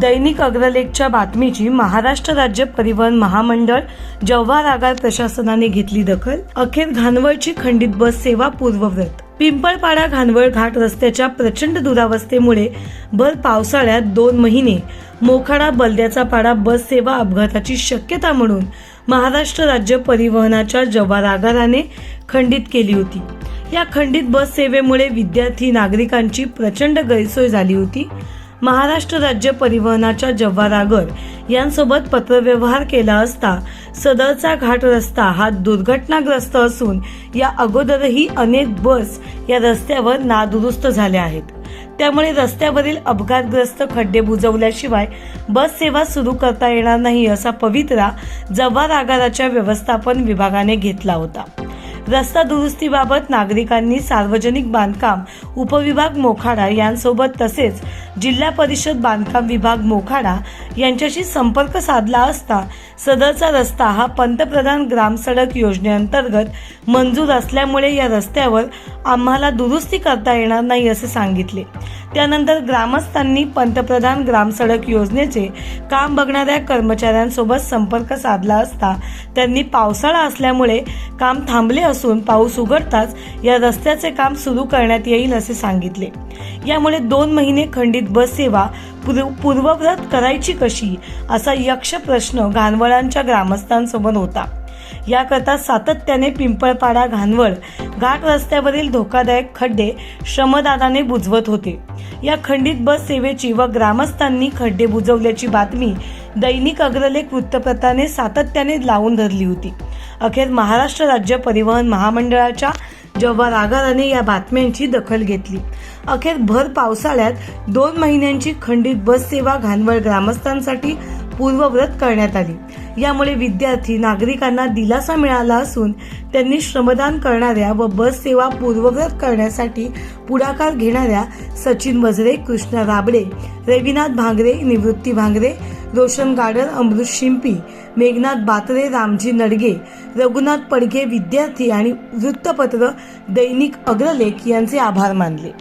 दैनिक अग्रलेखच्या बातमीची महाराष्ट्र राज्य परिवहन महामंडळ जव्हार आगार प्रशासनाने घेतली दखल अखेर घानवळची खंडित बस सेवा पूर्वव्रत पिंपळपाडा घानवळ घाट रस्त्याच्या प्रचंड दुरावस्थेमुळे भर पावसाळ्यात दोन महिने मोखाडा बलद्याचा पाडा बस सेवा अपघाताची शक्यता म्हणून महाराष्ट्र राज्य परिवहनाच्या जव्हार आगाराने खंडित केली होती. या खंडित बस सेवेमुळे विद्यार्थी नागरिकांची प्रचंड गैरसोय झाली होती. महाराष्ट्र राज्य परिवहनाच्या जव्हार आगर यांसोबत पत्रव्यवहार केला असता सदरचा घाट रस्ता हा दुर्घटनाग्रस्त असून या अगोदरही अनेक बस या रस्त्यावर नादुरुस्त झाल्या आहेत. त्यामुळे रस्त्यावरील अपघातग्रस्त खड्डे बुजवल्याशिवाय बस सेवा सुरू करता येणार नाही असा पवित्रा जव्हार आगाराच्या व्यवस्थापन विभागाने घेतला होता. रस्ता दुरुस्तीबाबत नागरिकांनी सार्वजनिक बांधकाम उपविभाग मोखाडा यांसोबत तसेच जिल्हा परिषद बांधकाम विभाग मोखाडा यांच्याशी संपर्क साधला असता सदरचा रस्ता हा पंतप्रधान ग्राम सडक योजनेअंतर्गत मंजूर असल्यामुळे या रस्त्यावर आम्हाला दुरुस्ती करता येणार नाही असे सांगितले. त्यानंतर ग्रामस्थांनी पंतप्रधान ग्रामसडक योजनेचे काम बघणाऱ्या कर्मचाऱ्यांसोबत संपर्क साधला असता त्यांनी पावसाळा असल्यामुळे काम थांबले असून पाऊस उघडताच या रस्त्याचे काम सुरू करण्यात येईल असे सांगितले. यामुळे दोन महिने खंडित बस सेवा पूर्वव्रत करायची कशी असा यक्ष प्रश्न घानवळांच्या ग्रामस्थांसमोर होता. याकरता सातत्याने पिंपळपाडा घानवळ घाट रस्त्यावरील धोकादायक खड्डे श्रमदानाने बुजवत होते. या खंडित बस सेवेची व ग्रामस्थांनी खड्डे बुजवल्याची बातमी दैनिक अग्रलेख वृत्तपत्राने सातत्याने लावून धरली होती. अखेर महाराष्ट्र राज्य परिवहन महामंडळाच्या जव्हार आगाराने या बातम्यांची दखल घेतली. अखेर भर पावसाळ्यात दोन महिन्यांची खंडित बस सेवा घानवळ ग्रामस्थांसाठी पूर्वव्रत करण्यात आली. यामुळे विद्यार्थी नागरिकांना दिलासा मिळाला असून त्यांनी श्रमदान करणाऱ्या व बस सेवा पूर्वव्रत करण्यासाठी पुढाकार घेणाऱ्या सचिन वजरे कृष्णा राबडे रविनाथ भांगरे निवृत्ती भांगरे रोशन गार्डन अमृत शिंपी मेघनाथ बातरे रामजी नडगे रघुनाथ पडघे विद्यार्थी आणि वृत्तपत्र दैनिक अग्रलेख यांचे आभार मानले.